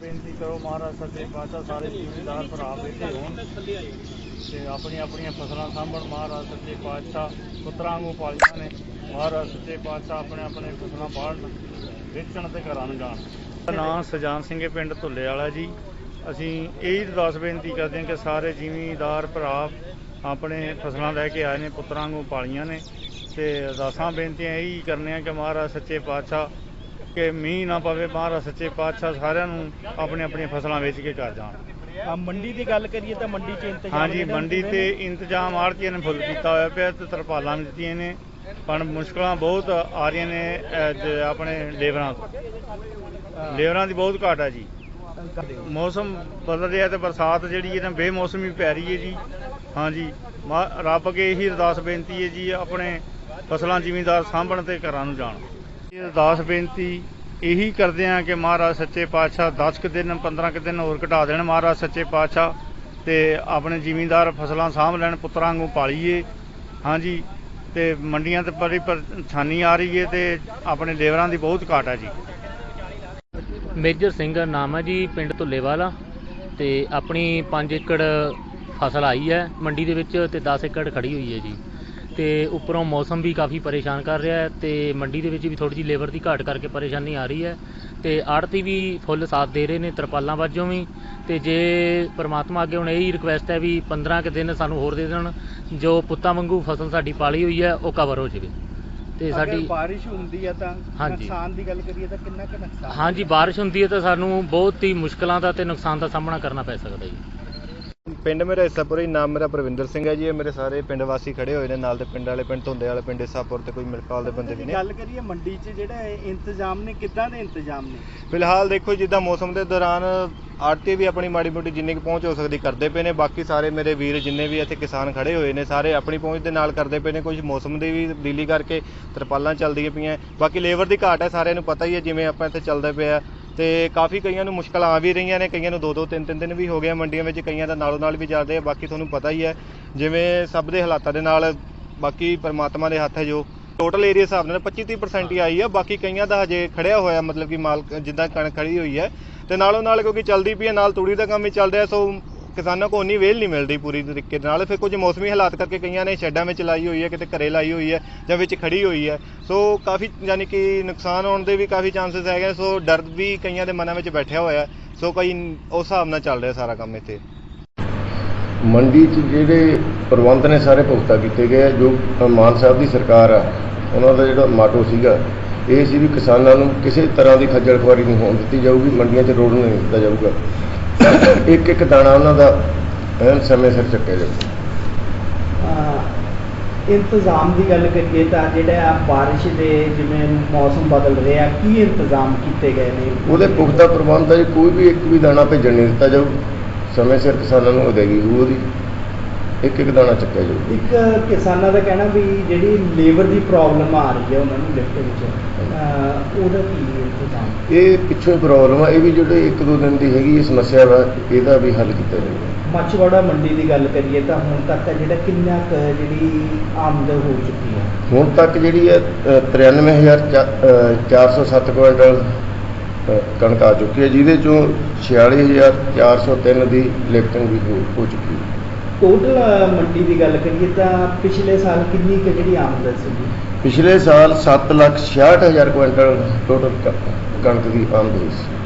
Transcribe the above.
ਬੇਨਤੀ ਕਰੋ ਮਹਾਰਾਜ ਸੱਚੇ ਪਾਤਸ਼ਾਹ ਸਾਰੇ ਜ਼ਿਮੀਦਾਰ ਭਰਾ ਬੈਠੇ ਹੋਣ ਤੇ ਆਪਣੀਆਂ ਆਪਣੀਆਂ ਫਸਲਾਂ ਸਾਂਭਣ। ਮਹਾਰਾਜ, ਸੱਚੇ ਪਾਤਸ਼ਾਹ ਪੁੱਤਰਾਂ ਨੂੰ ਪਾਲੀਆਂ ਨੇ। ਮਹਾਰਾਜ, ਸੱਚੇ ਪਾਤਸ਼ਾਹ ਆਪਣੇ ਆਪਣੇ ਫਸਲਾਂ ਬਾੜਨ ਵੇਚਣ ਤੇ ਘਰਾਂ ਨੂੰ ਜਾਣ। ਨਾਂ ਸਜਾਨ ਸਿੰਘ ਪਿੰਡ ਧੁੱਲੇ ਵਾਲਾ ਜੀ। ਅਸੀਂ ਇਹ ਅਰਦਾਸ ਬੇਨਤੀ ਕਰਦੇ ਹਾਂ ਕਿ ਸਾਰੇ ਜ਼ਿਮੀਂਦਾਰ ਭਰਾ ਆਪਣੇ ਫਸਲਾਂ ਲੈ ਕੇ ਆਏ ਨੇ, ਪੁੱਤਰਾਂ ਨੂੰ ਪਾਲੀਆਂ ਨੇ। ਤੇ ਅਰਦਾਸਾਂ, ਬੇਨਤੀਆਂ ਇਹੀ ਕਰਨੇ ਆ ਕਿ ਮਹਾਰਾਜ, ਸੱਚੇ ਪਾਤਸ਼ਾਹ ਕਿ ਮੀਂਹ ਨਾ ਪਵੇ ਮਹਾਰਾਜ ਸੱਚੇ ਪਾਤਸ਼ਾਹ ਸਾਰਿਆਂ ਨੂੰ ਆਪਣੇ ਆਪਣੀਆਂ ਫਸਲਾਂ ਵੇਚ ਕੇ ਘਰ ਜਾਣ ਆ ਮੰਡੀ ਦੀ ਗੱਲ ਕਰੀਏ ਤਾਂ ਮੰਡੀ 'ਚ ਇੰਤਜ਼ਾਮ ਹਾਂਜੀ ਜਿਹੜੇ ਮੰਡੀ ਤੇ ਨੇ। ਇੰਤਜ਼ਾਮ ਆੜਤੀਆਂ ਨੇ ਫੁੱਲ ਕੀਤਾ ਹੋਇਆ ਪਿਆ ਤੇ ਤਰਪਾਲਾਂ ਵੀ ਦਿੱਤੀਆਂ ਨੇ ਪਰ ਮੁਸ਼ਕਲਾਂ ਬਹੁਤ ਆ ਰਹੀਆਂ ਨੇ ਅਹ, ਜ- ਆਪਣੇ ਲੇਬਰਾਂ ਤੋਂ। ਲੇਬਰਾਂ ਦੀ ਬਹੁਤ ਘਾਟ ਹੈ ਜੀ। ਮੌਸਮ ਬਦਲ ਰਿਹਾ ਤੇ ਬਰਸਾਤ ਜਿਹੜੀ ਹੈ ਨਾ ਬੇਮੌਸਮੀ ਪੈ ਰਹੀ ਹੈ ਜੀ ਹਾਂਜੀ ਮਾ- ਰੱਬ ਅੱਗੇ ਇਹੀ ਅਰਦਾਸ ਬੇਨਤੀ ਹੈ ਜੀ ਆਪਣੇ ਫਸਲਾਂ ਜ਼ਿਮੀਂਦਾਰ ਸਾਂਭਣ ਤੇ ਘਰਾਂ ਨੂੰ ਜਾਣ ਅਰਦਾਸ ਬੇਨਤੀ ਇਹੀ ਕਰਦੇ ਆ ਕਿ ਮਹਾਰਾਜ ਸੱਚੇ ਪਾਤਸ਼ਾਹ 10 ਕੁ ਦਿਨ 15 ਕੁ ਦਿਨ ਹੋਰ ਘਟਾ ਦੇਣ ਮਹਾਰਾਜ ਸੱਚੇ ਪਾਤਸ਼ਾਹ ਤੇ ਆਪਣੇ ਜ਼ਿਮੀਂਦਾਰ ਫਸਲਾਂ ਸਾਂਭ ਲੈਣ, ਪੁੱਤਰਾਂ ਨੂੰ ਪਾਲੀਏ। ਹਾਂਜੀ, ਤੇ ਮੰਡੀਆਂ ਤੇ ਬੜੀ ਪਰੇਸ਼ਾਨੀ ਆ ਰਹੀ ਹੈ ਤੇ ਆਪਣੇ ਲੇਬਰਾਂ ਦੀ ਬਹੁਤ ਘਾਟ ਹੈ ਜੀ। ਮੇਜਰ ਸਿੰਘ ਨਾਮ ਹੈ ਜੀ, ਪਿੰਡ ਧੁੱਲੇਵਾਲਾ ਤੇ ਆਪਣੀ 5 ਏਕੜ ਫਸਲ ਆਈ ਹੈ ਮੰਡੀ ਦੇ ਵਿੱਚ ਤੇ 10 ਏਕੜ ਖੜੀ ਹੋਈ ਹੈ ਜੀ। ਤੇ ਉੱਪਰੋਂ ਮੌਸਮ ਵੀ ਕਾਫੀ ਪਰੇਸ਼ਾਨ ਕਰ ਰਿਹਾ ਹੈ ਤੇ ਮੰਡੀ ਦੇ ਵਿੱਚ ਵੀ ਥੋੜੀ ਜਿਹੀ ਲੇਬਰ ਦੀ ਘਾਟ ਕਰਕੇ ਪਰੇਸ਼ਾਨੀ ਆ ਰਹੀ ਹੈ ਤੇ ਆੜਤੀ ਵੀ ਫੁੱਲ ਸਾਥ ਦੇ ਰਹੇ ਨੇ ਤਰਪਾਲਾਂ ਵਜੋਂ ਵੀ ਤੇ ਜੇ ਪ੍ਰਮਾਤਮਾ ਅੱਗੇ ਹੁਣ ਇਹੀ ਰਿਕੁਐਸਟ ਹੈ ਵੀ 15 ਕੁ ਦਿਨ ਸਾਨੂੰ ਹੋਰ ਦੇ ਦੇਣ ਜੋ ਪੁੱਤਾਂ ਵਾਂਗੂ ਫਸਲ ਸਾਡੀ ਪਾਲੀ ਹੋਈ ਹੈ ਉਹ ਕਵਰ ਹੋ ਜਾਵੇ। ਤੇ ਅਗਰ ਸਾਡੀ ਬਾਰਿਸ਼ ਹੁੰਦੀ ਹੈ ਤਾਂ ਹਾਂਜੀ। ਨੁਕਸਾਨ ਦੀ ਗੱਲ ਕਰੀਏ ਤਾਂ ਕਿੰਨਾ ਕੁ ਨੁਕਸਾਨ ਹਾਂਜੀ ਬਾਰਿਸ਼ ਹੁੰਦੀ ਹੈ ਤਾਂ ਸਾਨੂੰ ਬਹੁਤ ਹੀ ਮੁਸ਼ਕਲਾਂ ਦਾ ਤੇ ਨੁਕਸਾਨ ਦਾ ਸਾਹਮਣਾ ਕਰਨਾ ਪੈ ਸਕਦਾ ਜੀ। ਪਿੰਡ ਮੇਰਾ ਹਿੱਸਾਪੁਰ ਹੀ ਨਾਮ ਮੇਰਾ ਪ੍ਰਵਿੰਦਰ ਸਿੰਘ ਹੈ ਜੀ ਇਹ ਮੇਰੇ ਸਾਰੇ ਪਿੰਡ ਵਾਸੀ ਖੜੇ ਹੋਏ ਨੇ ਨਾਲ ਦੇ ਪਿੰਡ ਵਾਲੇ ਪਿੰਡ ਧੁੰਦੇ ਵਾਲੇ ਪਿੰਡ ਹਿੱਸਾਪੁਰ ਤੇ ਕੋਈ ਮਿਲਕਾਲ ਦੇ ਬੰਦੇ ਵੀ ਨੇ। ਗੱਲ ਕਰੀਏ ਮੰਡੀ 'ਚ ਜਿਹੜਾ ਇੰਤਜ਼ਾਮ ਨੇ ਕਿੱਦਾਂ ਦੇ ਇੰਤਜ਼ਾਮ ਨੇ? ਫਿਲਹਾਲ ਦੇਖੋ ਜਿੱਦਾਂ ਮੌਸਮ ਦੇ ਦੌਰਾਨ ਆੜਤੀ ਵੀ ਆਪਣੀ ਮਾੜੀ ਮੋਟੀ ਜਿੰਨੀ ਕੁ ਪਹੁੰਚ ਹੋ ਸਕਦੀ ਕਰਦੇ ਪਏ ਨੇ ਬਾਕੀ ਸਾਰੇ ਮੇਰੇ ਵੀਰ ਜਿੰਨੇ ਵੀ ਇੱਥੇ ਕਿਸਾਨ ਖੜੇ ਹੋਏ ਨੇ ਸਾਰੇ ਆਪਣੀ ਪਹੁੰਚ ਦੇ ਨਾਲ ਕਰਦੇ ਪਏ ਨੇ ਕੁਝ ਮੌਸਮ ਦੀ ਵੀ ਤਬਦੀਲੀ ਕਰਕੇ ਤਰਪਾਲਾਂ ਚੱਲਦੀਆਂ ਪਈਆਂ। ਬਾਕੀ ਲੇਬਰ ਦੀ ਘਾਟ ਹੈ ਸਾਰਿਆਂ ਨੂੰ ਪਤਾ ਹੀ ਹੈ ਜਿਵੇਂ ਆਪਾਂ ਇੱਥੇ ਚੱਲਦੇ ਪਏ ਆ ਤੇ ਕਾਫੀ ਕਈਆਂ ਨੂੰ ਮੁਸ਼ਕਲਾਂ ਆ ਵੀ ਰਹੀਆਂ ਨੇ, ਕਈਆਂ ਨੂੰ ਦੋ ਦੋ ਤਿੰਨ ਤਿੰਨ ਦਿਨ ਵੀ ਹੋ ਗਏ ਮੰਡੀਆਂ ਵਿੱਚ, ਕਈਆਂ ਦਾ ਨਾਲੋਂ ਨਾਲ ਵੀ ਚੱਲਦੇ ਆ, ਬਾਕੀ ਤੁਹਾਨੂੰ ਪਤਾ ਹੀ ਹੈ ਜਿਵੇਂ ਸਭ ਦੇ ਹਾਲਾਤਾਂ ਦੇ ਨਾਲ, ਬਾਕੀ ਪਰਮਾਤਮਾ ਦੇ ਹੱਥ ਹੈ ਜੋ। ਟੋਟਲ ਏਰੀਆ ਹਿਸਾਬ ਨਾਲ 25 30% ਹੀ ਆਈ ਆ, ਬਾਕੀ ਕਈਆਂ ਦਾ ਹਜੇ ਖੜਿਆ ਹੋਇਆ, ਮਤਲਬ ਕਿ ਮਾਲ ਜਿੱਦਾਂ ਕਣਕ ਖੜੀ ਹੋਈ ਹੈ, ਤੇ ਨਾਲੋਂ ਨਾਲ ਕਿਉਂਕਿ ਚੱਲਦੀ ਪਈ ਹੈ ਨਾਲ ਤੂੜੀ ਦਾ ਕੰਮ ਵੀ ਚੱਲ ਰਿਹਾ, ਸੋ ਕਿਸਾਨਾਂ ਕੋ ਉਨੀ ਵੇਲ ਨਹੀਂ ਮਿਲਦੀ ਪੂਰੀ ਤਰੀਕੇ ਦੇ ਨਾਲ। ਫਿਰ ਕੁਝ ਮੌਸਮੀ ਹਾਲਾਤ ਕਰਕੇ ਕਈਆਂ ਨੇ ਸ਼ੈੱਡਾਂ ਵਿੱਚ ਲਾਈ ਹੋਈ ਹੈ, ਕਿਤੇ ਘਰੇ ਲਾਈ ਹੋਈ ਹੈ ਜਾਂ ਵਿੱਚ ਖੜੀ ਹੋਈ ਹੈ। ਸੋ ਕਾਫੀ ਯਾਨੀ ਕਿ ਨੁਕਸਾਨ ਹੋਣ ਦੇ ਵੀ ਕਾਫੀ ਚਾਂਸਸ ਹੈਗੇ ਸੋ ਡਰ ਵੀ ਕਈਆਂ ਦੇ ਮਨਾਂ ਵਿੱਚ ਬੈਠਿਆ ਹੋਇਆ ਸੋ ਕਈ ਉਸ ਹਿਸਾਬ ਨਾਲ ਚੱਲ ਰਿਹਾ ਸਾਰਾ ਕੰਮ ਇੱਥੇ। ਮੰਡੀ 'ਚ ਜਿਹੜੇ ਪ੍ਰਬੰਧ ਨੇ ਸਾਰੇ ਭੁਗਤਾ ਕੀਤੇ ਗਏ ਆ, ਜੋ ਮਾਨ ਸਾਹਿਬ ਦੀ ਸਰਕਾਰ ਆ, ਉਹਨਾਂ ਦਾ ਜਿਹੜਾ ਮਾਟੋ ਸੀਗਾ, ਇਹ ਸੀ ਵੀ ਕਿਸਾਨਾਂ ਨੂੰ ਕਿਸੇ ਤਰ੍ਹਾਂ ਦੀ ਖੱਜਲ ਖੁਆਰੀ ਨਹੀਂ ਹੋਣ ਦਿੱਤੀ ਜਾਊਗੀ, ਮੰਡੀਆਂ 'ਚ ਰੋਡ ਨਹੀਂ ਦਿੱਤਾ ਜਾਊਗਾ। ਇੱਕ ਇੱਕ ਦਾਣਾ ਉਹਨਾਂ ਦਾ ਐਨ ਸਮੇਂ ਸਿਰ ਚੱਕਿਆ ਅਹ ਇੰਤਜ਼ਾਮ ਦੀ ਗੱਲ ਕਰੀਏ ਤਾਂ ਜਿਹੜਾ ਆ ਬਾਰਿਸ਼ ਦੇ ਜਿਵੇਂ ਮੌਸਮ ਬਦਲ ਰਿਹਾ ਕੀ ਇੰਤਜ਼ਾਮ ਕੀਤੇ ਗਏ ਨੇ? ਉਹਦੇ ਪੁਖਤਾ ਪ੍ਰਬੰਧ ਜੀ ਕੋਈ ਵੀ ਇੱਕ ਵੀ ਦਾਣਾ ਭੇਜਣ ਨਹੀਂ ਦਿੱਤਾ ਜਾਊ। ਸਮੇਂ ਸਿਰ ਕਿਸਾਨਾਂ ਨੂੰ ਅਦਾਇਗੀ ਹੋਊ ਉਹਦੀ। ਇੱਕ ਇੱਕ ਦਾਣਾ ਚੱਕਿਆ ਜਾਊ। ਇੱਕ ਕਿਸਾਨਾਂ ਦਾ ਕਹਿਣਾ ਵੀ ਜਿਹੜੀ ਲੇਬਰ ਦੀ ਪ੍ਰੋਬਲਮ ਆ ਰਹੀ ਹੈ ਉਹਨਾਂ ਨੂੰ ਲਿਫਟ ਵਿੱਚ ਉਹਦਾ ਕੀ ਇੰਤਜ਼ਾਮ ਇਹ ਪਿੱਛੋਂ ਪ੍ਰੋਬਲਮ ਆ ਇਹ ਵੀ ਜਿਹੜੇ ਇੱਕ ਦੋ ਦਿਨ ਦੀ ਹੈਗੀ ਇਹ ਸਮੱਸਿਆ ਵਾ ਇਹਦਾ ਵੀ ਹੱਲ ਕੀਤਾ ਜਾਊਗਾ ਮੱਛਵਾੜਾ ਮੰਡੀ ਦੀ ਗੱਲ ਕਰੀਏ ਤਾਂ ਹੁਣ ਤੱਕ ਦਾ ਜਿਹੜਾ ਕਿੰਨਾ ਜਿਹੜੀ ਆਮਦ ਹੋ ਚੁੱਕੀ ਹੈ? ਹੁਣ ਤੱਕ ਜਿਹੜੀ ਹੈ ਅ, 93407 ਕੁਇੰਟਲ ਕਣਕ ਆ ਚੁੱਕੀ ਹੈ ਜਿਹਦੇ ਚੋਂ 46403 ਦੀ ਲਿਫਟਿੰਗ ਵੀ ਹੋ ਚੁੱਕੀ ਹੈ। ਟੋਟਲ uh, ਮੰਡੀ ਦੀ ਗੱਲ ਕਰੀਏ ਤਾਂ ਪਿਛਲੇ ਸਾਲ ਕਿੰਨੀ ਕੁ ਜਿਹੜੀ ਆਮਦਨ ਸੀਗੀ? ਪਿਛਲੇ ਸਾਲ 766000 ਕੁਇੰਟਲ ਟੋਟਲ ਕਣਕ ਦੀ ਆਮਦਨ ਸੀ।